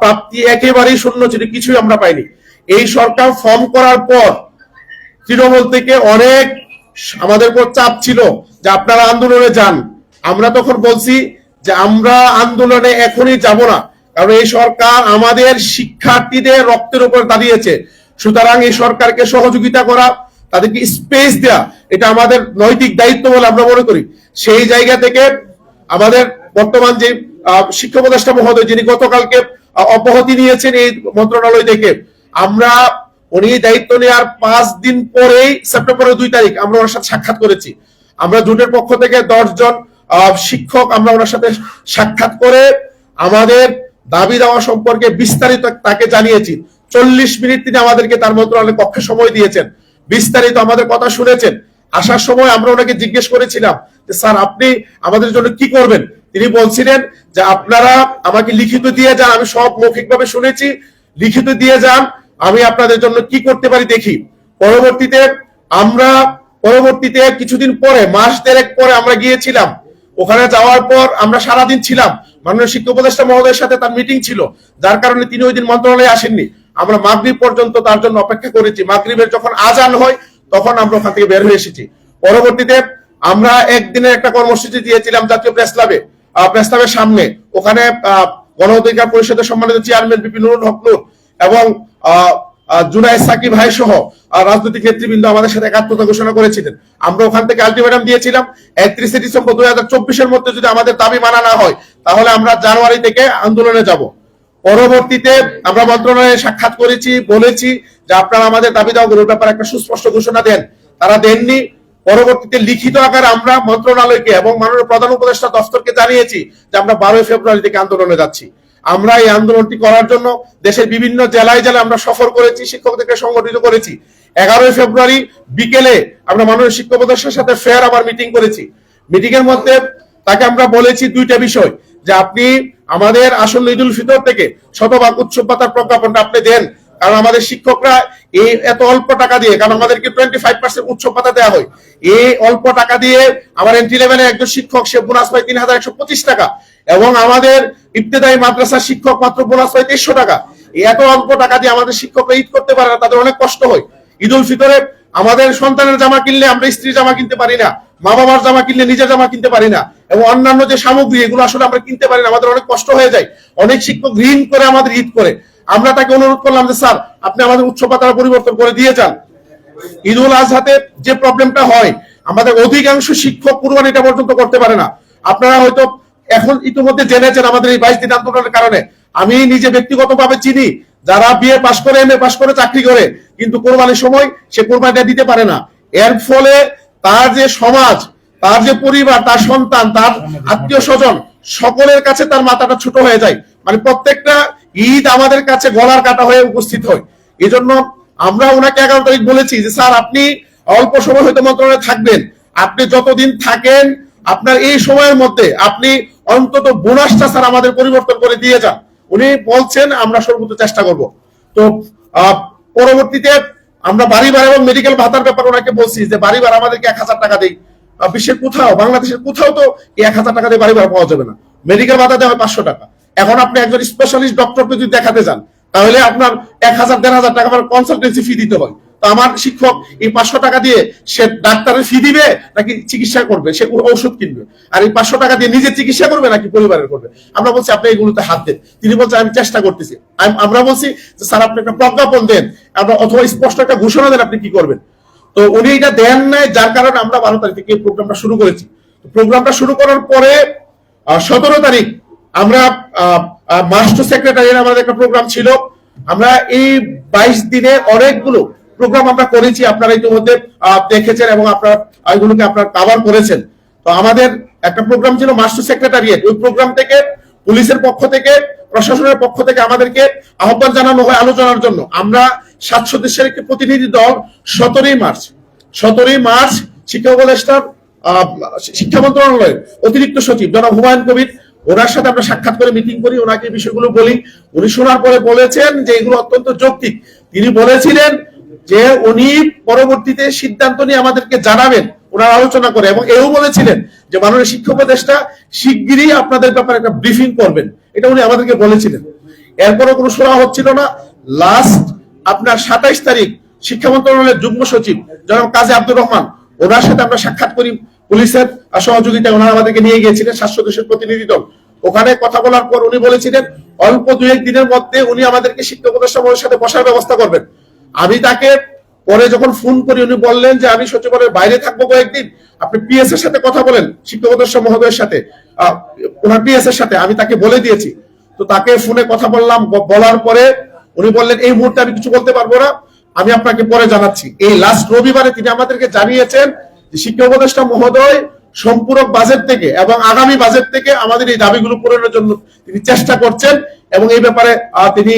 প্রাপ্তি একেবারেই শূন্য ছিল কিছুই আমরা পাইনি। এই সরকার ফর্ম করার পর তৃণমূল থেকে অনেক আমাদের উপর চাপ ছিল যে আপনারা আন্দোলনে যান। আমরা তখন বলছি যে আমরা আন্দোলনে এখনই যাব না, কারণ এই সরকার আমাদের শিক্ষার্থীদের রক্তের উপর দাঁড়িয়েছে। সুতরাং এই সরকারকে সহযোগিতা করা, তাদেরকে স্পেস দেওয়া এটা আমাদের নৈতিক দায়িত্ব বলে আমরা মনে করি। সেই জায়গা থেকে আমাদের বর্তমান যে শিক্ষা উপদেষ্টা মহোদয়, যিনি গতকালকে অব্যাহতি নিয়েছেন এই মন্ত্রণালয় থেকে। আমরা উনি দায়িত্ব নেওয়ার পাঁচ দিন পরেই সেপ্টেম্বরের দুই তারিখ আমরা ওনার সাথে সাক্ষাৎ করেছি। আমরা জোটের পক্ষ থেকে দশ জন শিক্ষক আমরা ওনার সাথে সাক্ষাৎ করে আমাদের দাবি দেওয়া সম্পর্কে বিস্তারিত তাকে জানিয়েছি। চল্লিশ মিনিট তিনি আমাদেরকে তার মন্ত্রণালয় কক্ষে সময় দিয়েছেন। বিস্তারিত আমাদের কথা শুনেছেন। আসার সময় আমরা ওনাকে জিজ্ঞেস করেছিলাম যে, স্যার, আপনি আমাদের জন্য কি করবেন? তিনি বলছিলেন যে আপনারা আমাকে লিখিত দিয়ে যান, আমি সব মৌখিকভাবে শুনেছি, লিখিত দিয়ে যান, আমি আপনাদের জন্য কি করতে পারি দেখি। পরবর্তীতে আমরা, পরবর্তীতে কিছুদিন পরে, মাস দেড়েক পরে আমরা গিয়েছিলাম। ওখানে যাওয়ার পর আমরা সারাদিন ছিলাম। মাননীয় শিক্ষা উপদেষ্টা মহোদয়ের সাথে তার মিটিং ছিল। যার কারণে তিনি ওই দিন মন্ত্রণালয়ে আসেননি। আমরা মাগরিব পর্যন্ত তার জন্য অপেক্ষা করেছি। মাগরিবের যখন আজান হয়, তখন আমরা ওখান থেকে বের হয়ে এসেছি। পরবর্তীতে আমরা একদিনের একটা কর্মসূচি দিয়েছিলাম জাতীয় প্রেস ক্লাবে। প্রেস ক্লাবের সামনে। ওখানে গণ অধিকার পরিষদের সম্মানিত চেয়ারম্যান বিপিনুর হক নূর এবং আহ, আহ, জুনাই সাকি ভাই সহ রাজনৈতিক নেতৃবৃন্দ আমাদের সাথে একাত্মতা ঘোষণা করেছিলেন। আমরা ওখান থেকে আলটিমেটাম দিয়েছিলাম একত্রিশে ডিসেম্বর দুই হাজার চব্বিশের মধ্যে যদি আমাদের দাবি মানা না হয় তাহলে আমরা জানুয়ারি থেকে আন্দোলনে যাব। পরবর্তীতে আমরা মন্ত্রণালয়ে সাক্ষাৎ করেছি বলেছি যে আপনারা আমাদের দাবি দেওয়াগুলোর ব্যাপারে একটা সুস্পষ্ট ঘোষণা দেন। তারা দেননি পরবর্তীতে লিখিত আকারে আমরা মন্ত্রণালয়কে এবং মাননীয় প্রধান উপদেষ্টা দফতরকে জানিয়েছি যে আমরা বারোই ফেব্রুয়ারি থেকে আন্দোলনে যাচ্ছি। আমরা এই আন্দোলনটি করার জন্য দেশের বিভিন্ন জেলায় জেলায় আমরা সফর করেছি, শিক্ষকদেরকে সংগঠিত করেছি। এগারোই ফেব্রুয়ারি বিকেলে আমরা মাননীয় শিক্ষক উপদেষ্টার সাথে ফের আবার মিটিং করেছি। মিটিং এর মধ্যে তাকে আমরা বলেছি দুইটা বিষয়, যে আপনি আমাদের আসল ঈদুল ফিতর থেকে শতভাগ উৎসব পাতার প্রজ্ঞাপনটা আপনি দেন। কারণ আমাদের শিক্ষকরা এই এত অল্প টাকা দিয়ে, কারণ আমাদেরকে টোয়েন্টি ফাইভ পার্সেন্ট উৎসব পাতা দেওয়া হয়। এই অল্প টাকা দিয়ে আমার এন্ট্রি লেভেলের একজন শিক্ষক, সে বোনাস পায় তিন হাজার একশো পঁচিশ টাকা এবং আমাদের ইবতেদায়ী মাদ্রাসার শিক্ষক মাত্র বোনাস পায় তেইশশো টাকা। এত অল্প টাকা দিয়ে আমাদের শিক্ষকরা ঈদ করতে পারে না, তাদের অনেক কষ্ট হয়। ঈদুল ফিতরে আমাদের সন্তানের জামা কিনলে আমরা স্ত্রীর জামা কিনতে পারি না মা বাবার জামা কিনলে নিজের জামা কিনতে পারি না এবং অন্যান্য যে সামগ্রী, এগুলো আসলে আমরা কিনতে পারি না, আমাদের অনেক কষ্ট হয়ে যায়। অনেক শিক্ষক ঋণ করে আমাদের ঈদ করে। আমরা তাকে অনুরোধ করলাম যে, স্যার, আপনি আমাদের উচ্চ পাতার পরিবর্তন করে দিয়ে যান। ঈদুল আজহাতে যে প্রবলেমটা হয়, আমাদের অধিকাংশ শিক্ষক কুরবানিটা পর্যন্ত করতে পারে না। আপনারা হয়তো এখন ইতিমধ্যে জেনেছেন আমাদের এই বাইশ দিন আন্দোলনের কারণে। আমি নিজে ব্যক্তিগতভাবে চিনি, যারা বিএ পাশ করে, এম এ পাশ করে, চাকরি করে, কিন্তু কোরবানির সময় সে কোরবানিটা দিতে পারে না। এর ফলে তার যে সমাজ, তার যে পরিবার, তার সন্তান, তার আত্মীয় স্বজন, সকলের কাছে তার মাথাটা ছোট হয়ে যায়। মানে প্রত্যেকটা ঈদ আমাদের কাছে গলার কাটা হয়ে উপস্থিত হয়। এই জন্য আমরা ওনাকে এগারো তারিখ বলেছি যে, স্যার, আপনি অল্প সময় হয়তো মন্ত্রণালয়ে থাকবেন। আপনি যতদিন থাকেন, আপনার এই সময়ের মধ্যে আপনি অন্তত বোনাসটা, স্যার, আমাদের পরিবর্তন করে দিয়ে যান। উনি বলছেন, আমরা সর্বোচ্চ চেষ্টা করব। তো পরবর্তীতে আমরা বাড়িবার এবং মেডিকেল ভাতার ব্যাপারে ওনাকে বলছি যে বাড়িবার আমাদেরকে এক হাজার টাকা দেই। বিশ্বের কোথাও, বাংলাদেশের কোথাও তো এক হাজার টাকা দিয়ে বাড়ি ভাড়া পাওয়া যাবে না। মেডিকেল ভাতা দেওয়া হয় পাঁচশো টাকা। এখন আপনি একজন স্পেশালিস্ট ডক্টরকে যদি দেখাতে যান, তাহলে আপনার এক হাজার, দেড় হাজার টাকা কনসালটেন্সি ফি দিতে হয়। তো আমার শিক্ষক এই পাঁচশো টাকা দিয়ে সে ডাক্তারের ফি দিবে নাকি চিকিৎসা করবে? সে ঔষধ কিনবে। আর এই পাঁচশো টাকা দিয়ে নিজে চিকিৎসা করবে নাকি পরিবারের করবে? আমরা বলছি, আপনি এগুলোতে হাত দেন। তিনি বলছেন, আমি চেষ্টা করতেছি। আমরা বলছি, যে স্যার, আপনি একটা প্রজ্ঞাপন দেন। আমরা অথবা স্পষ্ট একটা ঘোষণা দেন, আপনি কি করবেন? তো উনি এটা দেন নাই, যার কারণে আমরা বারো তারিখ থেকে এই প্রোগ্রামটা শুরু করেছি। প্রোগ্রামটা শুরু করার পরে সতেরো তারিখ আমরা মাস্টার সেক্রেটারির আমাদের একটা প্রোগ্রাম ছিল। আমরা এই বাইশ দিনে অনেকগুলো প্রোগ্রাম আমরা করেছি, আপনারা ইতিমধ্যে দেখেছেন এবং আপনারা, এগুলোকে আপনারা কাভার করেছেন। তো আমাদের একটা প্রোগ্রাম ছিল মাস্টার সেক্রেটারিয়েট ওই প্রোগ্রাম থেকে পুলিশের পক্ষ থেকে, প্রশাসনের পক্ষ থেকে আমাদেরকে আহ্বান জানানো হয় আলোচনার জন্য। আমরা সাত সদস্যের একটি প্রতিনিধি দল সতেরোই মার্চ সতেরোই মার্চ শিক্ষা উপদেষ্টার শিক্ষা মন্ত্রণালয়ের অতিরিক্ত সচিব জনাব হুমায়ুন কবির ওনার সাথে আমরা সাক্ষাৎ করে মিটিং করি, ওনাকে বিষয়গুলো বলি। উনি শোনার পরে বলেছেন যে এগুলো অত্যন্ত যৌক্তিক। তিনি বলেছিলেন যে উনি পরবর্তীতে সিদ্ধান্ত নিয়ে আমাদেরকে জানাবেন, ওনার আলোচনা করে এবং এও বলেছিলেন যে মাননীয় শিক্ষা উপদেষ্টা শিগগিরই আপনাদের ব্যাপারে একটা ব্রিফিং করবেন। এটা উনি আমাদেরকে বলেছিলেন। এরপরও কোনো শোনা হচ্ছিল না। লাস্ট আপনার সাতাইশ তারিখ শিক্ষা মন্ত্রণালয়ের যুগ্ম সচিব জনাব কাজী আব্দুর রহমান, ওনার সাথে আমরা সাক্ষাৎ করি পুলিশের সহযোগিতায় ওনারা আমাদেরকে নিয়ে গিয়েছিলেন সাতশো দেশের প্রতিনিধি দল। ওখানে কথা বলার পর উনি বলেছিলেন, অল্প দু এক দিনের মধ্যে উনি আমাদেরকে শিক্ষা উপদেষ্টার সাথে বসার ব্যবস্থা করবেন। আমি তাকে পরে যখন ফোন করি, উনি বললেন যে আমি সচিবালয়ের বাইরে থাকব কয়েকদিন। আপনি পিএস এর সাথে কথা বলেন শিক্ষা উপদেষ্টা মহোদয়ের সাথে। ওনার পিএস এর সাথে, আমি তাকে বলে দিয়েছি। তো তাকে ফোনে কথা বললাম বলার পরে উনি বললেন, এই মুহূর্তে আমি কিছু বলতে পারব না। আমি আপনাকে পরে জানাচ্ছি। এই লাস্ট রবিবারে তিনি আমাদেরকে জানিয়েছেন শিক্ষা উপদেষ্টা মহোদয় সম্পূরক বাজেট থেকে এবং আগামী বাজেট থেকে আমাদের এই দাবিগুলো পূরণের জন্য তিনি চেষ্টা করছেন এবং এই ব্যাপারে তিনি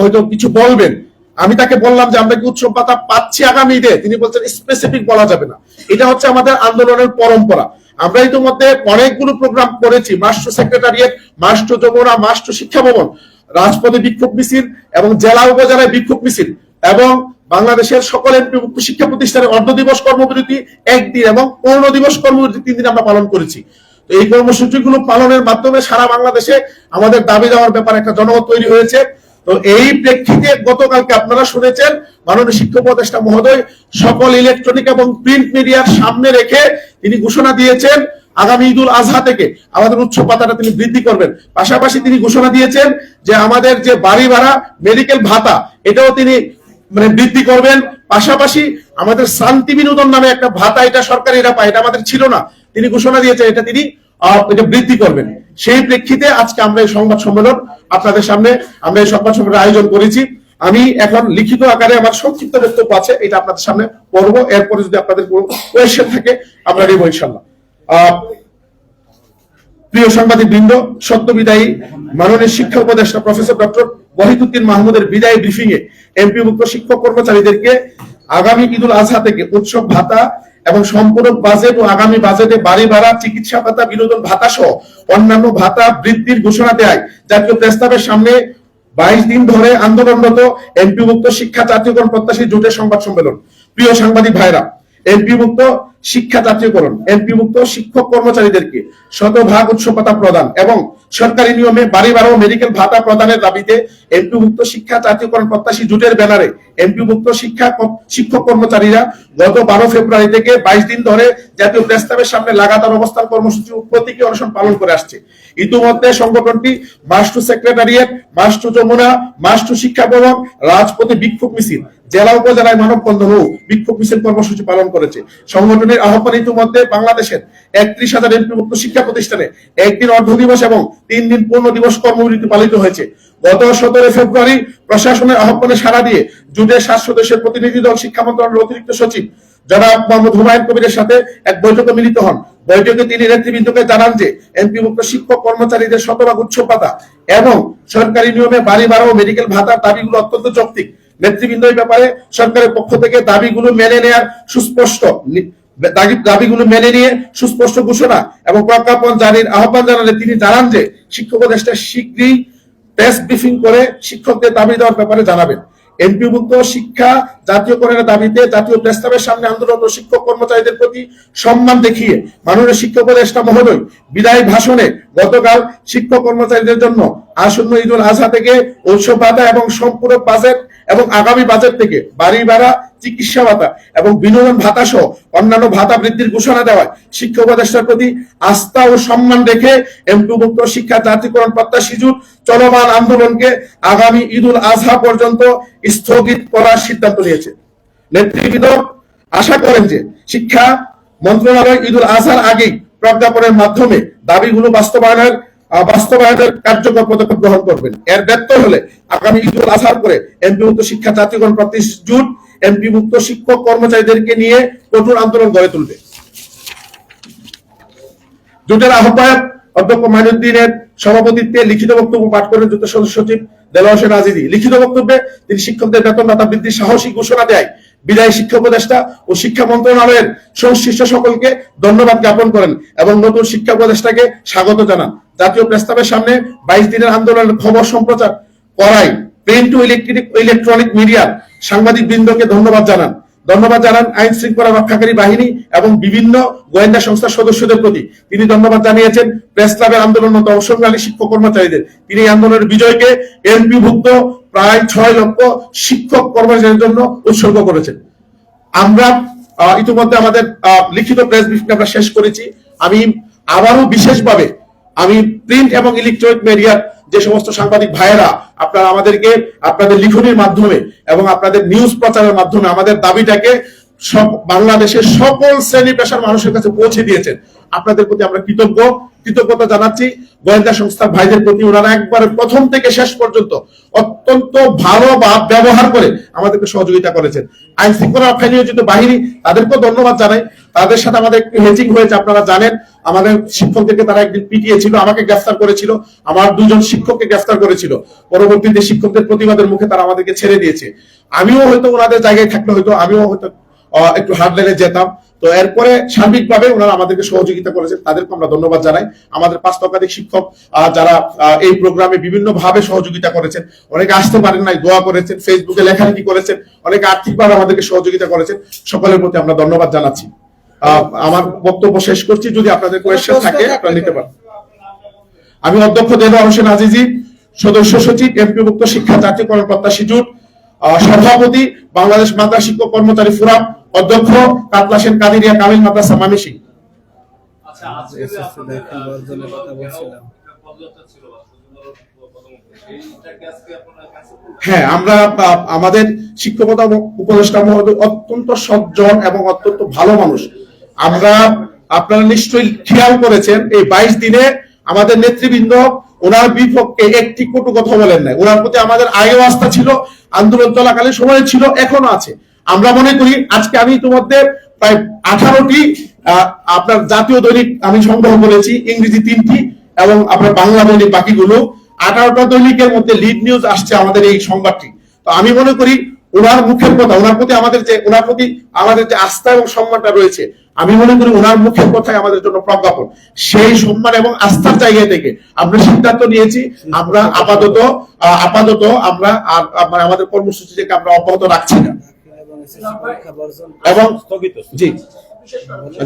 হয়তো কিছু বলবেন। আমি তাকে বললাম যে আমরা কি উৎসব পাতা পাচ্ছি আগামী ঈদে? তিনি বলছেন স্পেসিফিক বলা যাবে না। এটা হচ্ছে আমাদের আন্দোলনের পরম্পরা। আমরা ইতিমধ্যে অনেকগুলো প্রোগ্রাম করেছি master secretariat master Jamuna master Shiksha Bhaban, রাজপথে বিক্ষোভ মিছিল এবং জেলা উপজেলায় বিক্ষোভ মিছিল এবং বাংলাদেশের সকল এমপিভুক্ত শিক্ষা প্রতিষ্ঠানের অর্ধ দিবস কর্মবিরতি একদিন এবং পূর্ণ দিবস কর্মবিরতি তিন দিন আমরা পালন করেছি। তো এই কর্মসূচিগুলো পালনের মাধ্যমে সারা বাংলাদেশে আমাদের দাবি দেওয়ার ব্যাপারে একটা জনমত তৈরি হয়েছে। তো এই প্রেক্ষিতে গতকালকে আপনারা শুনেছেন মাননীয় শিক্ষা উপদেষ্টা মহোদয় সকল ইলেকট্রনিক এবং প্রিন্ট মিডিয়ার সামনে রেখে তিনি ঘোষণা দিয়েছেন, আগামী ঈদুল আজহা থেকে আমাদের উৎসব পাতাটা তিনি বৃদ্ধি করবেন। পাশাপাশি তিনি ঘোষণা দিয়েছেন যে আমাদের যে বাড়ি ভাড়া মেডিকেল ভাতা, এটাও তিনি মানে বৃদ্ধি করবেন। পাশাপাশি আমাদের শান্তি বিনোদন নামে একটা ভাতা এটা সরকারিরা পায়, এটা আমাদের ছিল না। তিনি ঘোষণা দিয়েছেন এটা তিনি এটা বৃদ্ধি করবেন। সেই প্রেক্ষিতে আজকে আমরা এই সংবাদ সম্মেলন আপনাদের সামনে আমরা এই সংবাদ সম্মেলন আয়োজন করেছি। আমি এখন লিখিত আকারে আমার সংক্ষিপ্ত বক্তব্য আছে, এটা আপনাদের সামনে পড়ব। এরপরে যদি আপনাদের কোনো কোয়েশ্চেন থাকে, আমরা নেব ইনশাল্লাহ। প্রিয় সাংবাদিক বৃন্দ সত্য বিদায়ী মাননীয় শিক্ষা উপদেষ্টা প্রফেসর ডক্টর ওয়াহিদুদ্দিন মাহমুদের বিদায়ী ব্রিফিং এ এমপিভুক্ত শিক্ষক কর্মচারীদেরকে আগামী ঈদুল আজহা থেকে উৎসব ভাতা এবং সম্পূরক বাজেট ও আগামী বাজেটে বাড়ি ভাড়া, চিকিৎসা ভাতা, বিনোদন ভাতা সহ অন্যান্য ভাতা বৃদ্ধির ঘোষণা দেয়। জাতীয় প্রস্তাবের সামনে বাইশ দিন ধরে আন্দোলনরত এমপিভুক্ত শিক্ষা জাতীয়করণ প্রত্যাশী জোটের সংবাদ সম্মেলন। প্রিয় সাংবাদিক ভাইরা এমপিভুক্ত শিক্ষা জাতীয়করণ এমপিভুক্ত শিক্ষক কর্মচারীদেরকে শতভাগ উৎসবতা প্রদান এবং সরকারি নিয়মে বাড়ি বাড়ো মেডিকেল ভাতা প্রদানের দাবিতে এমপিভুক্ত শিক্ষা জাতীয়করণ প্রত্যাশী জোটের ব্যানারে এমপিভুক্ত শিক্ষা শিক্ষক কর্মচারীরা গত বারো ফেব্রুয়ারি থেকে বাইশ দিন ধরে জাতীয় প্রস্তাবের সামনে লাগাতার অবস্থান কর্মসূচি প্রতীকী অনশন পালন করে আসছে। ইতিমধ্যে সংগঠনটি মাস্টু সেক্রেটারিয়েট মাস্টু যমুনা মাস্টু শিক্ষা ভবন, রাজপথে বিক্ষোভ মিছিল, জেলা উপজেলায় মানববন্ধন ও বিক্ষোভ মিছিল কর্মসূচি পালন করেছে। সংগঠনের আহ্বান ইতিমধ্যে বাংলাদেশের একত্রিশ হাজার এমপিভুক্ত শিক্ষা প্রতিষ্ঠানে একদিন অর্ধ দিবস এবং তিন দিন পূর্ণ দিবস কর্মবিরতি পালিত হয়েছে। গত সতেরো ফেব্রুয়ারি প্রশাসনের আহ্বানে সাড়া দিয়ে জুটের সাত সদস্যের প্রতিনিধি দল, শিক্ষা মন্ত্রণালয়ের অতিরিক্ত সচিব জনাব মোহাম্মদ হুমায়ুন কবিরের সাথে এক বৈঠকে মিলিত হন। বৈঠকে তিনি নেতৃবৃন্দকে জানান যে, এমপিভুক্ত শিক্ষক কর্মচারীদের শতভাগ উৎসব ভাতা এবং সরকারি নিয়মে বাড়ি ভাড়া ও মেডিকেল ভাতার দাবিগুলো অত্যন্ত যৌক্তিক। নেতৃবৃন্দ এই ব্যাপারে সরকারের পক্ষ থেকে দাবিগুলো মেনে নেয়ার সুস্পষ্ট দাবিগুলো মেনে নিয়ে সুস্পষ্ট ঘোষণা এবং প্রজ্ঞাপন জারির আহ্বান জানালে তিনি জানান যে শিক্ষক উপদেষ্টা শীঘ্রই ব্রিফিং করে শিক্ষকদের দাবি দেওয়ার ব্যাপারে জানাবেন। এমপিভুক্ত শিক্ষা জাতীয়করণের দাবিতে জাতীয় প্রস্তাবের সামনে আন্দোলনরত শিক্ষক কর্মচারীদের প্রতি সম্মান দেখিয়ে মাননীয় শিক্ষা উপদেষ্টা মহোদয় বিদায় ভাষণে গতকাল শিক্ষক কর্মচারীদের জন্য আসন্ন ঈদুল আজহা থেকে উৎসব এবং সম্পূরক বাজেট এবং আগামী বাজেট থেকে বাড়ি ভাড়া, চিকিৎসা ভাতা এবং বিনোদন ভাতা সহ অন্যান্য ভাতা বৃদ্ধির ঘোষণা দেওয়ায় শিক্ষা উপদেষ্টার প্রতি আস্থা ও সম্মান রেখে এমপিভুক্ত শিক্ষা জাতীয়করণ প্রত্যাশী চলমান আন্দোলনকে আগামী ঈদুল আজহা পর্যন্ত স্থগিত করার সিদ্ধান্ত নিয়েছে। নেতৃবৃন্দ, আশা করেন যে শিক্ষা মন্ত্রণালয় ঈদুল আজহার আগেই প্রজ্ঞাপনের মাধ্যমে দাবিগুলো বাস্তবায়নের বাস্তবায়নের কার্যকর পদক্ষেপ গ্রহণ করবেন। এর ব্যর্থ হলে আগামী ঈদুল আজহার পরে এমপিভুক্ত শিক্ষা জাতীয়করণ প্রতিষ্ঠা জোট এমপিভুক্ত শিক্ষক কর্মচারীদেরকে নিয়ে কঠোর আন্দোলন গড়ে তুলবে। জোটের আহ্বায়ক অধ্যক্ষ মাইনুদ্দিনের সভাপতিত্বে লিখিত বক্তব্য পাঠ করেন জোটের সদস্য সচিব দেলোয়ার হোসেন আজিজি। লিখিত বক্তব্যে তিনি শিক্ষকদের বেতন ভাতা বৃদ্ধির সাহসী ঘোষণা দেয় বিদায়ী শিক্ষা উপদেষ্টা ও শিক্ষা মন্ত্রণালয়ের সংশ্লিষ্ট সকলকে ধন্যবাদ জ্ঞাপন করেন এবং নতুন শিক্ষা উপদেষ্টাকে স্বাগত জানান। জাতীয় প্রস্তাবের সামনে বাইশ দিনের আন্দোলনের খবর সম্প্রচার করায় প্রিন্ট ইলেকট্রিক ইলেকট্রনিক মিডিয়া সাংবাদিক বৃন্দকে ধন্যবাদ জানান। ধন্যবাদ জানান আইন শৃঙ্খলা রক্ষাকারী বাহিনী এবং বিভিন্ন গোয়েন্দা সংস্থার সদস্যদের প্রতি। তিনি ধন্যবাদ জানিয়েছেন, প্রেস ক্লাবের আন্দোলনরত অংশগ্রহণী শিক্ষক কর্মচারীদের। তিনি আন্দোলনের বিজয়কে এমপিভুক্ত প্রায় ছয় লক্ষ শিক্ষক কর্মচারীদের জন্য উৎসর্গ করেছেন। আমরা ইতিমধ্যে আমাদের লিখিত প্রেস ব্রিফিং আমরা শেষ করেছি। আমি আবারও বিশেষভাবে আমি প্রিন্ট এবং ইলেকট্রনিক মিডিয়ার যে সমস্ত সাংবাদিক ভাইয়েরা আপনারা আমাদেরকে আপনাদের লিখনির মাধ্যমে এবং আপনাদের নিউজ প্রচারের মাধ্যমে আমাদের দাবিটাকে সব বাংলাদেশের সকল শ্রেণি পেশার মানুষের কাছে পৌঁছে দিয়েছেন। আপনাদের প্রতি আমরা কৃতজ্ঞ। কৃতজ্ঞতা জানাচ্ছি গোয়েন্দা সংস্থার ভাইদের প্রতি। ওনারা একবারে প্রথম থেকে শেষ পর্যন্ত অত্যন্ত ভালো বা ব্যবহার করে আমাদেরকে সহযোগিতা করেছেন। আইন শৃঙ্খলা রক্ষায় নিয়োজিত বাহিনী তাদেরকেও ধন্যবাদ জানাই। তাদের সাথে আমাদের হেজিং হয়েছে, আপনারা জানেন। আমাদের শিক্ষকদেরকে তারা একদিন পিটিয়েছিল, আমাকে গ্রেফতার করেছিল। আমার দুজন শিক্ষককে গ্রেফতার করেছিল। পরবর্তীতে শিক্ষকদের প্রতিবাদের মুখে তারা আমাদেরকে ছেড়ে দিয়েছে। আমিও হয়তো ওনাদের জায়গায় থাকলে হয়তো আমিও হয়তো একটু হার্ড লাইনে যেতাম। তো এরপরে সার্বিকভাবে ওনারা আমাদেরকে সহযোগিতা করেছেন তাদেরকে আমরা ধন্যবাদ জানাই। আমাদের পাঁচ লক্ষাধিক শিক্ষক যারা এই প্রোগ্রামে বিভিন্ন ভাবে সহযোগিতা করেছেন। অনেকে আসতে পারেন নাই দোয়া করেছেন ফেসবুকে লেখালেখি করেছেন অনেকে আর্থিকভাবে আমাদেরকে সহযোগিতা করেছেন। সকলের প্রতি আমরা ধন্যবাদ জানাচ্ছি। আমার বক্তব্য শেষ করছি যদি আপনাদের কোয়েশ্চেন থাকে আপনারা নিতে পারেন। আমি অধ্যক্ষ দেলোয়ার হোসেন আজিজি সদস্য সচিব এমপিভুক্ত শিক্ষা জাতীয়করণ প্রত্যাশী জোট আহ, সভাপতি বাংলাদেশ মাদ্রাসা শিক্ষক কর্মচারী ফোরাম অধ্যক্ষ কাতলা সেন কাদিরিয়া কামিল মাদ্রাসা মামিসি আচ্ছা হ্যাঁ আমরা আমাদের শিক্ষকতা উপদেষ্টা মহোদয় অত্যন্ত সজ্জন এবং অত্যন্ত ভালো মানুষ। আমরা আপনারা নিশ্চয়ই খেয়াল করেছেন এই বাইশ দিনে আমাদের নেতৃবৃন্দ ওনার বিপক্ষে একটি কটু কথা বলেন নাই। ওনার প্রতি আমাদের আগেও আস্থা ছিল আন্দোলন চলাকালীন সময় ছিল এখনও আছে। আমরা মনে করি আজকে আমি ইতিমধ্যে প্রায় আঠারোটি আপনার জাতীয় দৈনিক আমি সংগ্রহ করেছি, ইংরেজি তিনটি এবং আপনার বাংলা দৈনিক বাকিগুলো। আঠারোটা দৈনিকের মধ্যে লিড নিউজ আসছে আমাদের এই সংবাদটি। তো আমি মনে করি ওনার মুখের কথা, ওনার প্রতি আমাদের যে, ওনার প্রতি আমাদের যে আস্থা এবং সম্মানটা রয়েছে, আমি মনে করি ওনার মুখের কথাই আমাদের জন্য প্রজ্ঞাপন। সেই সম্মান এবং আস্থার জায়গা থেকে আমরা সিদ্ধান্ত নিয়েছি, আমরা আপাতত আপাতত আমরা আর মানে আমাদের কর্মসূচিটাকে আমরা অব্যাহত রাখছি না। এবং জি।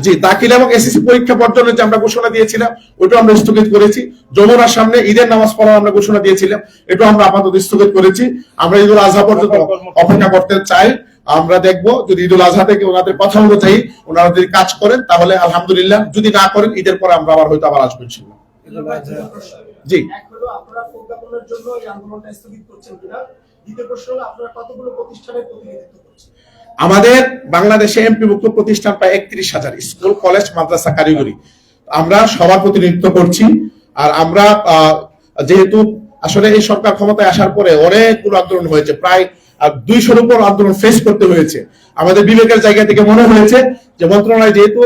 জি দাখিল এবং এসএসসি পরীক্ষা বর্জনের যে আমরা ঘোষণা দিয়েছিলাম ওইটা আমরা স্থগিত করেছি। যমুনার সামনে ঈদের নামাজ পড়ার আমরা ঘোষণা দিয়েছিলাম এটা আমরা আপাতত স্থগিত করেছি। আমরা ঈদুল আজহা পর্যন্ত অপেক্ষা করতে চাই। আমরা দেখব যদি ঈদুল আজহা থেকে ওনাদের কথা অনুযায়ী ওনারা যদি কাজ করেন তাহলে আলহামদুলিল্লাহ যদি না করেন ঈদের পরে আমরা আবার হয়তো আবার আসব ইনশাল্লাহ। জি। আপনারা জন্য এই আন্দোলনটা স্থগিত করছেন কিনা? দ্বিতীয় প্রশ্ন হলো আপনারা কতগুলো প্রতিষ্ঠানের প্রতিনিধিত্ব আমাদের বাংলাদেশে এমপিভুক্ত প্রতিষ্ঠান প্রায় একত্রিশ হাজার স্কুল, কলেজ, মাদ্রাসা, কারিগরি। আমরা সবার প্রতিনিধিত্ব করছি আর আমরা যেহেতু আসলে এই সরকার ক্ষমতায় আসার পরে অনেকগুলো আন্দোলন হয়েছে, প্রায় দুইশোর উপর আন্দোলন ফেস করতে হয়েছে। আমাদের বিবেকের জায়গা থেকে মনে হয়েছে যে মন্ত্রণালয় যেহেতু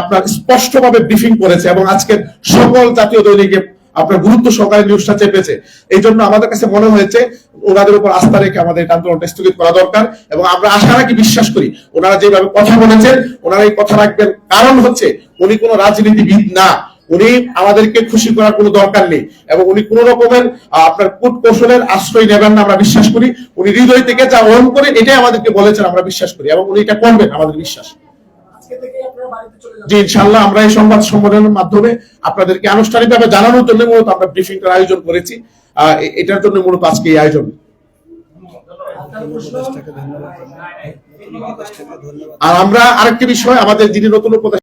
আপনার স্পষ্টভাবে ব্রিফিং করেছে এবং আজকে সকল জাতীয় দৈনিকে আপনার গুরুত্ব সহকারে নিউজটা চেপেছে। এই জন্য আমাদের কাছে মনে হয়েছে, ওনাদের উপর আস্থা রেখে আমাদের এই আন্দোলনটা স্থগিত করা দরকার এবং আমরা আশা রাখি, বিশ্বাস করি, ওনারা যেভাবে কথা বলেছেন, ওনারা এই কথা রাখবেন। কারণ হচ্ছে, উনি কোনো রাজনীতিবিদ না। উনি আমাদেরকে খুশি করার কোনো দরকার নেই এবং উনি কোন রকমের আপনার কূট কৌশলের আশ্রয় নেবেন না, আমরা বিশ্বাস করি। উনি হৃদয় থেকে যা অন করে এটাই আমাদেরকে বলেছেন, আমরা বিশ্বাস করি এবং উনি এটা করবেন, আমাদের বিশ্বাস। ইনশাল্লাহ আমরা এই সংবাদ সম্মেলনের মাধ্যমে আপনাদেরকে আনুষ্ঠানিকভাবে জানানোর জন্য মূলত আমরা ব্রিফিংটার আয়োজন করেছি। আহ, এটার জন্য মূলত আজকে এই আয়োজন। আর আমরা আরেকটি বিষয় আমাদের যিনি নতুন উপদেষ্টা